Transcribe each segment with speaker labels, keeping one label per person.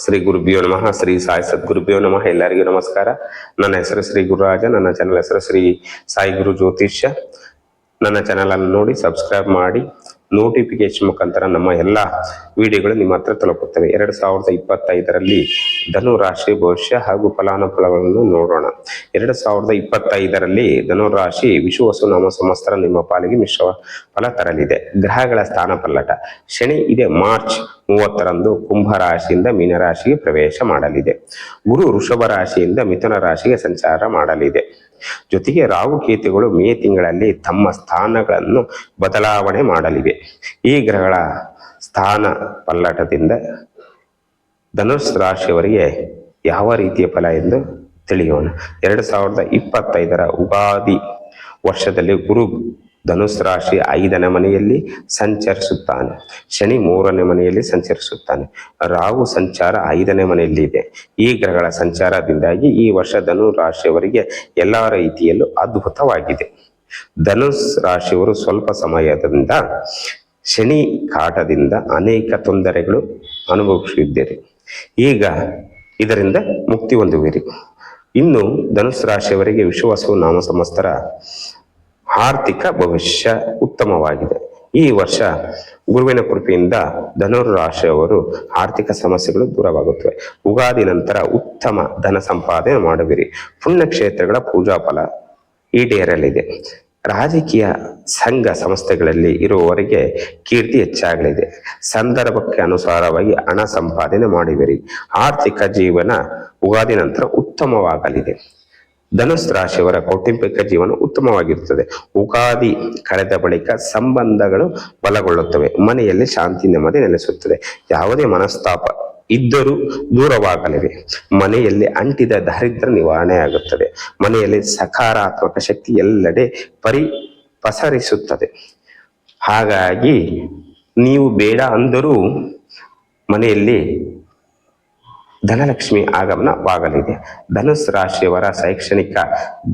Speaker 1: ಶ್ರೀ ಗುರುಭ್ಯೋ ನಮಃ, ಶ್ರೀ ಸಾಯಿ ಸದ್ಗುರುಭ್ಯೋ ನಮಃ. ಎಲ್ಲರಿಗೂ ನಮಸ್ಕಾರ. ನನ್ನ ಹೆಸರು ಶ್ರೀ ಗುರುರಾಜ, ನನ್ನ ಚಾನಲ್ ಹೆಸರು ಶ್ರೀ ಸಾಯಿ ಗುರು ಜ್ಯೋತಿಷ್ಯ. ನನ್ನ ಚಾನಲನ್ನು ನೋಡಿ ಸಬ್ಸ್ಕ್ರೈಬ್ ಮಾಡಿ ನೋಟಿಫಿಕೇಶನ್ ಮುಖಾಂತರ ನಮ್ಮ ಎಲ್ಲ ವಿಡಿಯೋಗಳು ನಿಮ್ಮ ಹತ್ರ ತಲುಪುತ್ತವೆ. ಎರಡು ಸಾವಿರದ ಇಪ್ಪತ್ತೈದರಲ್ಲಿ ಧನು ರಾಶಿ ಭವಿಷ್ಯ ಹಾಗೂ ಫಲಾನುಫಲಗಳನ್ನು ನೋಡೋಣ. ಎರಡು ಸಾವಿರದ ಇಪ್ಪತ್ತೈದರಲ್ಲಿ ಧನು ರಾಶಿ ವಿಶ್ವವಸು ನಾಮ ಸಂವತ್ಸರ ನಿಮ್ಮ ಪಾಲಿಗೆ ಮಿಶ್ರ ಫಲ ತರಲಿದೆ. ಗ್ರಹಗಳ ಸ್ಥಾನ ಪಲ್ಲಟ. ಶನಿ ಇದೆ ಮಾರ್ಚ್ ಮೂವತ್ತರಂದು ಕುಂಭ ರಾಶಿಯಿಂದ ಮೀನರಾಶಿಗೆ ಪ್ರವೇಶ ಮಾಡಲಿದೆ. ಗುರು ವೃಷಭ ರಾಶಿಯಿಂದ ಮಿಥುನ ರಾಶಿಗೆ ಸಂಚಾರ ಮಾಡಲಿದೆ. ಜೊತೆಗೆ ರಾಹು ಕೇತುಗಳು ಮೇ ತಿಂಗಳಲ್ಲಿ ತಮ್ಮ ಸ್ಥಾನಗಳನ್ನು ಬದಲಾವಣೆ ಮಾಡಲಿವೆ. ಈ ಗ್ರಹಗಳ ಸ್ಥಾನ ಪಲ್ಲಟದಿಂದ ಧನುಸ್ ರಾಶಿಯವರಿಗೆ ಯಾವ ರೀತಿಯ ಫಲ ಎಂದು ತಿಳಿಯೋಣ. ಎರಡು ಸಾವಿರದ ಇಪ್ಪತ್ತೈದರ ಉಗಾದಿ ವರ್ಷದಲ್ಲಿ ಗುರು ಧನುಸ್ ರಾಶಿ ಐದನೇ ಮನೆಯಲ್ಲಿ ಸಂಚರಿಸುತ್ತಾನೆ. ಶನಿ ಮೂರನೇ ಮನೆಯಲ್ಲಿ ಸಂಚರಿಸುತ್ತಾನೆ. ರಾಹು ಸಂಚಾರ ಐದನೇ ಮನೆಯಲ್ಲಿ ಇದೆ. ಈ ಗ್ರಹಗಳ ಸಂಚಾರದಿಂದಾಗಿ ಈ ವರ್ಷ ಧನು ರಾಶಿಯವರಿಗೆ ಎಲ್ಲ ರೀತಿಯಲ್ಲೂ ಅದ್ಭುತವಾಗಿದೆ. ಧನುಸ್ ರಾಶಿಯವರು ಸ್ವಲ್ಪ ಸಮಯದಿಂದ ಶನಿ ಕಾಟದಿಂದ ಅನೇಕ ತೊಂದರೆಗಳು ಅನುಭವಿಸಿದ್ದೀರಿ ಈಗ ಇದರಿಂದ ಮುಕ್ತಿ ಹೊಂದುವಿರಿ. ಇನ್ನು ಧನುಸ್ ರಾಶಿಯವರಿಗೆ ವಿಶ್ವಾಸವು ನಾಮ ಸಂವತ್ಸರ ಆರ್ಥಿಕ ಭವಿಷ್ಯ ಉತ್ತಮವಾಗಿದೆ. ಈ ವರ್ಷ ಗುರುವಿನ ಕೃಪೆಯಿಂದ ಧನುರ್ ರಾಶಿಯವರು ಆರ್ಥಿಕ ಸಮಸ್ಯೆಗಳು ದೂರವಾಗುತ್ತವೆ. ಉಗಾದಿ ನಂತರ ಉತ್ತಮ ಧನ ಸಂಪಾದನೆ ಮಾಡುವಿರಿ. ಪುಣ್ಯಕ್ಷೇತ್ರಗಳ ಪೂಜಾ ಫಲ ಈಡೇರಲಿದೆ. ರಾಜಕೀಯ ಸಂಘ ಸಂಸ್ಥೆಗಳಲ್ಲಿ ಇರುವವರಿಗೆ ಕೀರ್ತಿ ಹೆಚ್ಚಾಗಲಿದೆ. ಸಂದರ್ಭಕ್ಕೆ ಅನುಸಾರವಾಗಿ ಹಣ ಸಂಪಾದನೆ ಮಾಡುವಿರಿ. ಆರ್ಥಿಕ ಜೀವನ ಉಗಾದಿ ನಂತರ ಉತ್ತಮವಾಗಲಿದೆ. ಧನುಸ್ ರಾಶಿಯವರ ಕೌಟುಂಬಿಕ ಜೀವನ ಉತ್ತಮವಾಗಿರುತ್ತದೆ. ಉಗಾದಿ ಕಳೆದ ಬಳಿಕ ಸಂಬಂಧಗಳು ಬಲಗೊಳ್ಳುತ್ತವೆ. ಮನೆಯಲ್ಲಿ ಶಾಂತಿ ನೆಮ್ಮದಿ ನೆಲೆಸುತ್ತದೆ. ಯಾವುದೇ ಮನಸ್ತಾಪ ಇದ್ದರೂ ದೂರವಾಗಲಿವೆ. ಮನೆಯಲ್ಲಿ ಅಂಟಿದ ದಾರಿದ್ರ ನಿವಾರಣೆ ಆಗುತ್ತದೆ. ಮನೆಯಲ್ಲಿ ಸಕಾರಾತ್ಮಕ ಶಕ್ತಿ ಎಲ್ಲೆಡೆ ಪರಿ ಪಸರಿಸುತ್ತದೆ. ಹಾಗಾಗಿ ನೀವು ಬೇಡ ಅಂದರೂ ಮನೆಯಲ್ಲಿ ಧನಲಕ್ಷ್ಮಿ ಆಗಮನವಾಗಲಿದೆ ಧನುಸ್ ರಾಶಿಯವರ ಶೈಕ್ಷಣಿಕ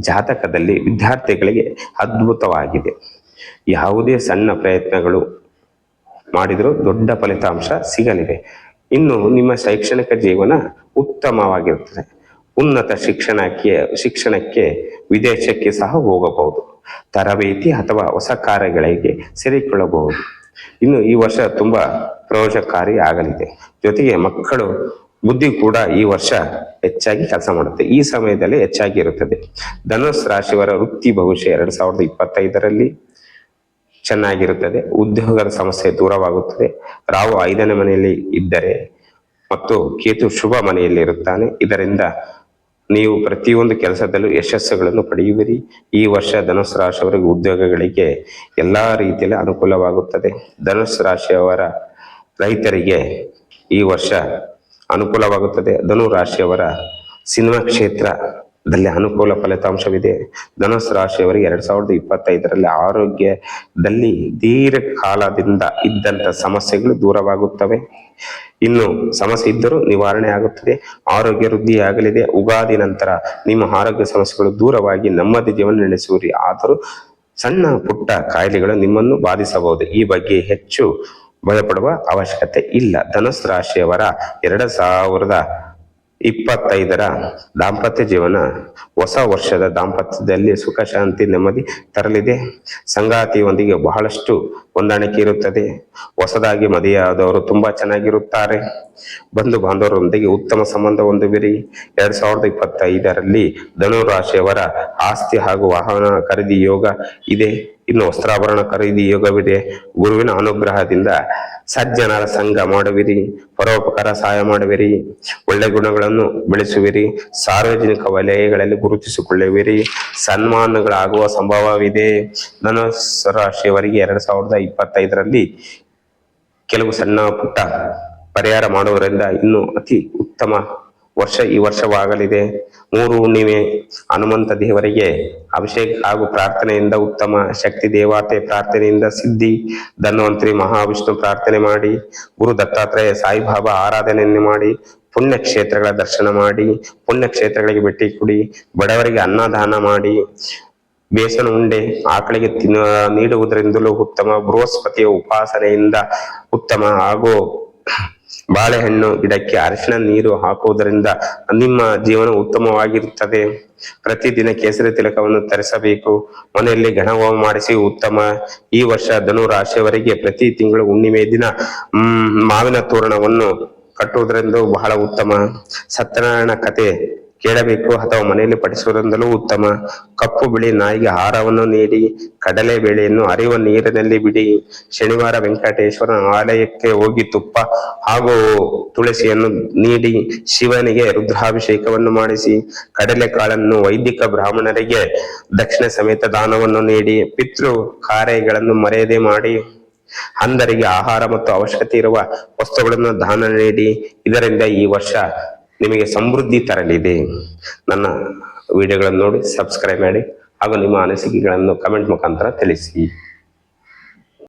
Speaker 1: ಜಾತಕದಲ್ಲಿ ವಿದ್ಯಾರ್ಥಿಗಳಿಗೆ ಅದ್ಭುತವಾಗಿದೆ. ಯಾವುದೇ ಸಣ್ಣ ಪ್ರಯತ್ನಗಳು ಮಾಡಿದರೂ ದೊಡ್ಡ ಫಲಿತಾಂಶ ಸಿಗಲಿದೆ. ಇನ್ನು ನಿಮ್ಮ ಶೈಕ್ಷಣಿಕ ಜೀವನ ಉತ್ತಮವಾಗಿರುತ್ತದೆ. ಉನ್ನತ ಶಿಕ್ಷಣಕ್ಕೆ ಶಿಕ್ಷಣಕ್ಕೆ, ವಿದೇಶಕ್ಕೆ ಸಹ ಹೋಗಬಹುದು. ತರಬೇತಿ ಅಥವಾ ಹೊಸ ಕಾರ್ಯಗಳಿಗೆ ಸೇರಿಕೊಳ್ಳಬಹುದು. ಇನ್ನು ಈ ವರ್ಷ ತುಂಬಾ ಪ್ರಯೋಜಕಾರಿ ಆಗಲಿದೆ. ಜೊತೆಗೆ ಮಕ್ಕಳು ಬುದ್ಧಿ ಕೂಡ ಈ ವರ್ಷ ಹೆಚ್ಚಾಗಿ ಕೆಲಸ ಮಾಡುತ್ತೆ. ಈ ಸಮಯದಲ್ಲಿ ಹೆಚ್ಚಾಗಿ ಇರುತ್ತದೆ. ಧನುಸ್ ರಾಶಿಯವರ ವೃತ್ತಿ ಭವಿಷ್ಯ ಎರಡ್ ಸಾವಿರದ ಇಪ್ಪತ್ತೈದರಲ್ಲಿ ಚೆನ್ನಾಗಿರುತ್ತದೆ. ಉದ್ಯೋಗದ ಸಮಸ್ಯೆ ದೂರವಾಗುತ್ತದೆ. ರಾವು ಐದನೇ ಮನೆಯಲ್ಲಿ ಇದ್ದರೆ ಮತ್ತು ಕೇತು ಶುಭ ಮನೆಯಲ್ಲಿ ಇರುತ್ತಾನೆ. ಇದರಿಂದ ನೀವು ಪ್ರತಿಯೊಂದು ಕೆಲಸದಲ್ಲೂ ಯಶಸ್ಸುಗಳನ್ನು ಪಡೆಯುವಿರಿ. ಈ ವರ್ಷ ಧನುಸ್ ರಾಶಿಯವರಿಗೆ ಉದ್ಯೋಗಗಳಿಗೆ ಎಲ್ಲ ರೀತಿಯಲ್ಲಿ ಅನುಕೂಲವಾಗುತ್ತದೆ. ಧನುಸ್ ರಾಶಿಯವರ ರೈತರಿಗೆ ಈ ವರ್ಷ ಅನುಕೂಲವಾಗುತ್ತದೆ. ಧನು ರಾಶಿಯವರ ಸಿನಿಮಾ ಕ್ಷೇತ್ರದಲ್ಲಿ ಅನುಕೂಲ ಫಲಿತಾಂಶವಿದೆ. ಧನುಸ್ ರಾಶಿಯವರಿಗೆ ಎರಡ್ ಸಾವಿರದ ಇಪ್ಪತ್ತೈದರಲ್ಲಿ ಆರೋಗ್ಯದಲ್ಲಿ ದೀರ್ಘಕಾಲದಿಂದ ಇದ್ದಂತ ಸಮಸ್ಯೆಗಳು ದೂರವಾಗುತ್ತವೆ. ಇನ್ನು ಸಮಸ್ಯೆ ಇದ್ದರೂ ನಿವಾರಣೆ ಆಗುತ್ತದೆ. ಆರೋಗ್ಯ ವೃದ್ಧಿಯಾಗಲಿದೆ. ಉಗಾದಿ ನಂತರ ನಿಮ್ಮ ಆರೋಗ್ಯ ಸಮಸ್ಯೆಗಳು ದೂರವಾಗಿ ನೆಮ್ಮದಿ ಜೀವನ ನಡೆಸುವಿರಿ. ಆದರೂ ಸಣ್ಣ ಪುಟ್ಟ ಕಾಯಿಲೆಗಳು ನಿಮ್ಮನ್ನು ಬಾಧಿಸಬಹುದು. ಈ ಬಗ್ಗೆ ಹೆಚ್ಚು ಭಯಪಡುವ ಅವಶ್ಯಕತೆ ಇಲ್ಲ. ಧನುಸ್ ರಾಶಿಯವರ ಎರಡು ಸಾವಿರದ ಇಪ್ಪತ್ತೈದರ ದಾಂಪತ್ಯ ಜೀವನ ಹೊಸ ವರ್ಷದ ದಾಂಪತ್ಯದಲ್ಲಿ ಸುಖ, ಶಾಂತಿ, ನೆಮ್ಮದಿ ತರಲಿದೆ. ಸಂಗಾತಿಯೊಂದಿಗೆ ಬಹಳಷ್ಟು ಹೊಂದಾಣಿಕೆ ಇರುತ್ತದೆ. ಹೊಸದಾಗಿ ಮದುವೆಯಾದವರು ತುಂಬಾ ಚೆನ್ನಾಗಿರುತ್ತಾರೆ. ಬಂಧು ಬಾಂಧವರೊಂದಿಗೆ ಉತ್ತಮ ಸಂಬಂಧ ಹೊಂದುವಿರಿ. ಎರಡ್ ಸಾವಿರದ ಇಪ್ಪತ್ತೈದರಲ್ಲಿ ಧನುರಾಶಿಯವರ ಆಸ್ತಿ ಹಾಗೂ ವಾಹನ ಖರೀದಿ ಯೋಗ ಇದೆ. ಇನ್ನು ವಸ್ತ್ರಾಭರಣ ಖರೀದಿ ಯೋಗವಿದೆ. ಗುರುವಿನ ಅನುಗ್ರಹದಿಂದ ಸಜ್ಜನರ ಸಂಘ ಮಾಡುವಿರಿ. ಪರೋಪಕಾರ ಸಹಾಯ ಮಾಡುವಿರಿ. ಒಳ್ಳೆ ಗುಣಗಳನ್ನು ಬೆಳೆಸುವಿರಿ. ಸಾರ್ವಜನಿಕ ವಲಯಗಳಲ್ಲಿ ಗುರುತಿಸಿಕೊಳ್ಳುವಿರಿ. ಸನ್ಮಾನಗಳಾಗುವ ಸಂಭವವಿದೆ. ನನ್ನ ರಾಶಿಯವರಿಗೆ ಎರಡ್ ಸಾವಿರದ ಇಪ್ಪತ್ತೈದರಲ್ಲಿ ಕೆಲವು ಸಣ್ಣ ಪುಟ್ಟ ಪರಿಹಾರ ಮಾಡುವುದರಿಂದ ಇನ್ನು ಅತಿ ಉತ್ತಮ ವರ್ಷ ಈ ವರ್ಷವಾಗಲಿದೆ. ಮೂರು ಹುಣ್ಣಿಮೆ ಹನುಮಂತ ದೇವರಿಗೆ ಅಭಿಷೇಕ ಹಾಗೂ ಪ್ರಾರ್ಥನೆಯಿಂದ ಉತ್ತಮ ಶಕ್ತಿ ದೇವತೆ ಪ್ರಾರ್ಥನೆಯಿಂದ ಸಿದ್ಧಿ, ಧನ್ವಂತರಿ ಮಹಾವಿಷ್ಣು ಪ್ರಾರ್ಥನೆ ಮಾಡಿ, ಗುರು ದತ್ತಾತ್ರೇಯ ಸಾಯಿಬಾಬಾ ಆರಾಧನೆಯನ್ನು ಮಾಡಿ ಪುಣ್ಯ ಕ್ಷೇತ್ರಗಳ ದರ್ಶನ ಮಾಡಿ ಪುಣ್ಯ ಕ್ಷೇತ್ರಗಳಿಗೆ ಭೇಟಿ ಕೊಡಿ, ಬಡವರಿಗೆ ಅನ್ನದಾನ ಮಾಡಿ, ಬೇಸನ ಉಂಡೆ ಆಕಳಿಗೆ ತಿನ್ನ ನೀಡುವುದರಿಂದಲೂ ಉತ್ತಮ ಬೃಹಸ್ಪತಿಯ ಉಪಾಸನೆಯಿಂದ ಉತ್ತಮ ಹಾಗೂ ಬಾಳೆಹಣ್ಣು ಗಿಡಕ್ಕೆ ಅರಿಶಿನ ನೀರು ಹಾಕುವುದರಿಂದ ನಿಮ್ಮ ಜೀವನ ಉತ್ತಮವಾಗಿರುತ್ತದೆ. ಪ್ರತಿದಿನ ಕೇಸರಿ ತಿಲಕವನ್ನು ತರಿಸಬೇಕು. ಮನೆಯಲ್ಲಿ ಗಣಹೋಮ ಮಾಡಿಸಿ ಉತ್ತಮ. ಈ ವರ್ಷ ಧನು ರಾಶಿಯವರಿಗೆ ಪ್ರತಿ ತಿಂಗಳು ಹುಣ್ಣಿಮೆ ದಿನ ಮಾವಿನ ತೋರಣವನ್ನು ಕಟ್ಟುವುದರಿಂದ ಬಹಳ ಉತ್ತಮ. ಸತ್ಯನಾರಾಯಣ ಕತೆ ಕೇಳಬೇಕು ಅಥವಾ ಮನೆಯಲ್ಲಿ ಪಡಿಸುವುದರಿಂದಲೂ ಉತ್ತಮ. ಕಪ್ಪು ಬಿಳಿ ನಾಯಿಗೆ ಆಹಾರವನ್ನು ನೀಡಿ, ಕಡಲೆ ಬೇಳೆಯನ್ನು ಅರಿಯುವ ನೀರಿನಲ್ಲಿ ಬಿಡಿ. ಶನಿವಾರ ವೆಂಕಟೇಶ್ವರನ ಆಲಯಕ್ಕೆ ಹೋಗಿ ತುಪ್ಪ ಹಾಗೂ ತುಳಸಿಯನ್ನು ನೀಡಿ, ಶಿವನಿಗೆ ರುದ್ರಾಭಿಷೇಕವನ್ನು ಮಾಡಿಸಿ ಕಡಲೆಕಾಳನ್ನು ವೈದಿಕ ಬ್ರಾಹ್ಮಣರಿಗೆ ದಕ್ಷಿಣ ಸಮೇತ ದಾನವನ್ನು ನೀಡಿ, ಪಿತೃ ಕಾರ್ಯಗಳನ್ನು ಮರೆಯದೆ ಮಾಡಿ, ಅಂಧರಿಗೆ ಆಹಾರ ಮತ್ತು ಅವಶ್ಯಕತೆ ಇರುವ ವಸ್ತುಗಳನ್ನು ದಾನ ನೀಡಿ. ಇದರಿಂದ ಈ ವರ್ಷ ನಿಮಗೆ ಸಮೃದ್ಧಿ ತರಲಿದೆ. ನನ್ನ ವಿಡಿಯೋಗಳನ್ನು ನೋಡಿ ಸಬ್ಸ್ಕ್ರೈಬ್ ಮಾಡಿ ಹಾಗೂ ನಿಮ್ಮ ಅನಿಸಿಕೆಗಳನ್ನು ಕಮೆಂಟ್ ಮುಖಾಂತರ ತಿಳಿಸಿ.